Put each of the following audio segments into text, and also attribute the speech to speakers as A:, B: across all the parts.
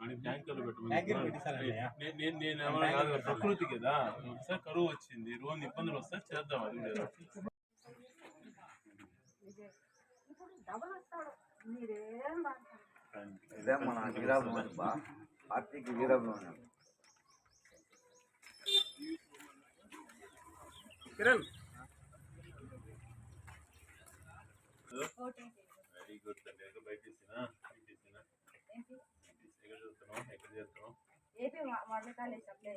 A: నేను నేను నేను ఏమన్నా కాదు కదా, ప్రకృతి కదా. ఒకసారి కరువు వచ్చింది. రోజు ఇబ్బందులు వస్తాయి చేద్దాం అది.
B: ఇదే మన వీరాభిమాని బా. పార్టీకి వీరాభిమాని
A: వెరీ గుడ్ అండి ఎక్కడ బయట తీసినా? బయట తీసినా? ఎక్కడ చూస్తున్నాం ఎక్కడ చేస్తున్నాం
C: ఏపీ మోడల్ కాలేజ్ అప్లై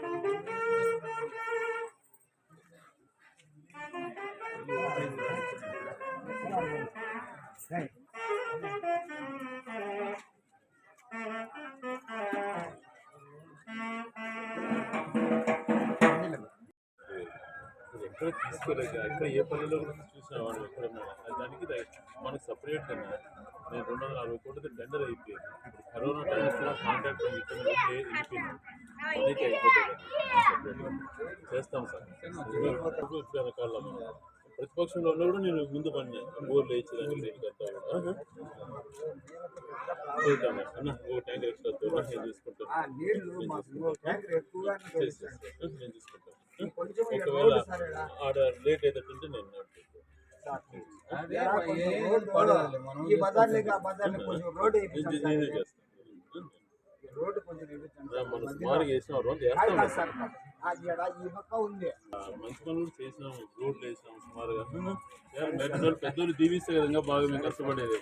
A: ఎక్కడ తీసుకోలేక ఎక్కడ ఏ పల్లెలో కూడా చూసిన వాడు ఎక్కడ దానికి మనకు సపరేట్గా నేను రెండు వందల అరవై కోట్లతో టెండర్ అయిపోయింది ఇప్పుడు కరోనా టైంలో కాంట్రాక్ట్ వెళ్ళిపోయింది అదైతే అయిపోతుంది చేస్తాం సార్ ఇప్పుడు మనం. ప్రతిపక్షంలో ఉన్నా కూడా నేను ముందు పని బోర్లు వేయించడానికి దీనికి అంతా కూడా. ఆహా. చేద్దాం అన్న ఓ ట్యాంక్ ఎక్స్ట్రా తోడు నేను చూసుకుంటాను
D: ట్యాంకర్.
A: నేను చూసుకుంటాను ఒకవేళ ఆడ లేట్ అయ్యేటట్టుంటే నేను
D: రోడ్డు కొంచెం
A: మన సుమారుగా వేసినాం
D: కాదు
A: వేస్తాం
D: ఈ పక్క ఉంది.
A: మంచి పనులు కూడా చేసినాం రోడ్లు వేసినాం సుమారుగా. పెద్దోళ్ళు దీవిస్తే కదా బాగా మేము కష్టపడేది.